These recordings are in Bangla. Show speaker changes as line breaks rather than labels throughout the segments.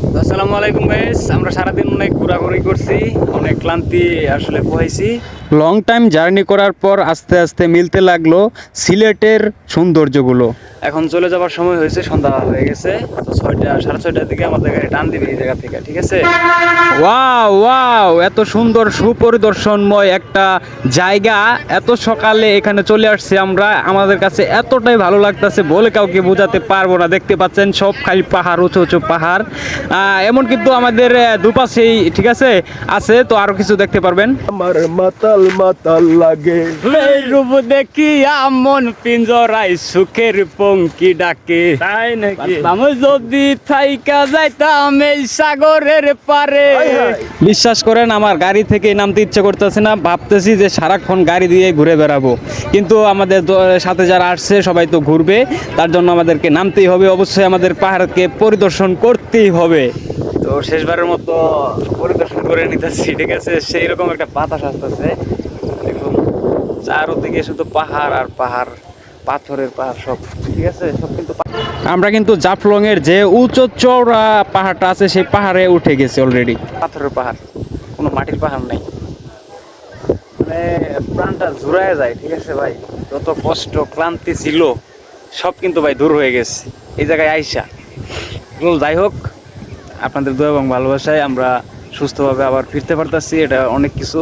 আসসালামু আলাইকুম বেশ আমরা সারাদিন অনেক ঘোরাঘুরি করছি অনেক ক্লান্তি আসলে পোহাইছি। লং টাইম জার্নি করার পর আস্তে আস্তে মিলতে লাগল সিলেটের সৌন্দর্যগুলো। এখন চলে যাওয়ার সময় হয়েছে সন্ধ্যা হয়ে গেছে। তো ছয়টা সাড়ে ছয়টার দিকে আমাদের গাড়ি টান দিবে এই জায়গা থেকে ঠিক আছে? ওয়াও ওয়াও এত সুন্দর সুপরিদর্শনময় একটা জায়গা। এত সকালে এখানে চলে আসছি আমরা। আমাদের কাছে এতটাই ভালো লাগতেছে বলে কাউকে বোঝাতে পারব না। দেখতে পাচ্ছেন সব খালি পাহাড় উঁচু উঁচু পাহাড়। আহ, এমন কিন্তু আমাদের দুপাশেই ঠিক আছে আছে। তো আরও কিছু দেখতে পারবেন।
আমার মাতাল মাতাল লাগে।
এই রূপ দেখি আমন পিঞ্জরাই সুখের পঙ্কি ডাকে।
তাই নাকি?
আমি যদি থাইকা যাইতাম এই সাগরের পারে। বিশ্বাস করেন আমার গাড়ি থেকে নামতে ইচ্ছে করতেছে না। ভাবতেছি যে সারাক্ষণ গাড়ি দিয়ে ঘুরে বেড়াবো। কিন্তু আমাদের সাথে যারা আসছে সবাই তো ঘুরবে। তার জন্য আমাদেরকে নামতেই হবে। অবশ্যই আমাদের পাহাড়কে পরিদর্শন করতেই হবে। তো শেষবারের মতো পরিদর্শন করে নিতেছি ঠিক আছে? সেই রকম একটা বাতাস আসতেছে। দেখুন চারোদিকে শুধু পাহাড় আর পাহাড় পাথরের পাহাড় সব ঠিক আছে? সব কিন্তু আমরা কিন্তু জাফলং এর যে উঁচু চওড়া পাহাড়টা আছে সেই পাহাড়ে উঠে গেছি অলরেডি পাথরের পাহাড় কোনো মাটির পাহাড় নেই। মানে প্রাণটা জুড়ায় যায় ঠিক আছে ভাই? যত কষ্ট ক্লান্তি ছিল সব কিন্তু ভাই দূর হয়ে গেছে। এই জায়গায় আইসা। যাই হোক। আপনাদের দোয়া এবং ভালোবাসায় আমরা সুস্থভাবে আবার ফিরতে পারতেছি এটা অনেক কিছু।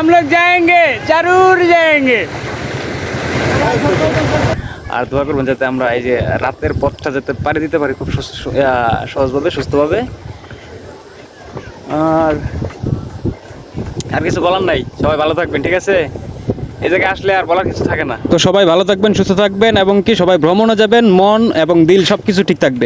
আমরা যায়গে জরুর আর দোয়া করবেন যাতে আমরা এই যে রাতের পথটা যাতে পারি দিতে পারি খুব সহজভাবে সুস্থভাবে। আর আর কিছু বলার নাই? সবাই ভালো থাকবেন ঠিক আছে? এই জায়গায় আসলে আর বলার কিছু থাকে না। তো সবাই ভালো থাকবেন সুস্থ থাকবেন এবং কি সবাই ভ্রমণও যাবেন মন এবং দিল সব কিছু ঠিক থাকবে।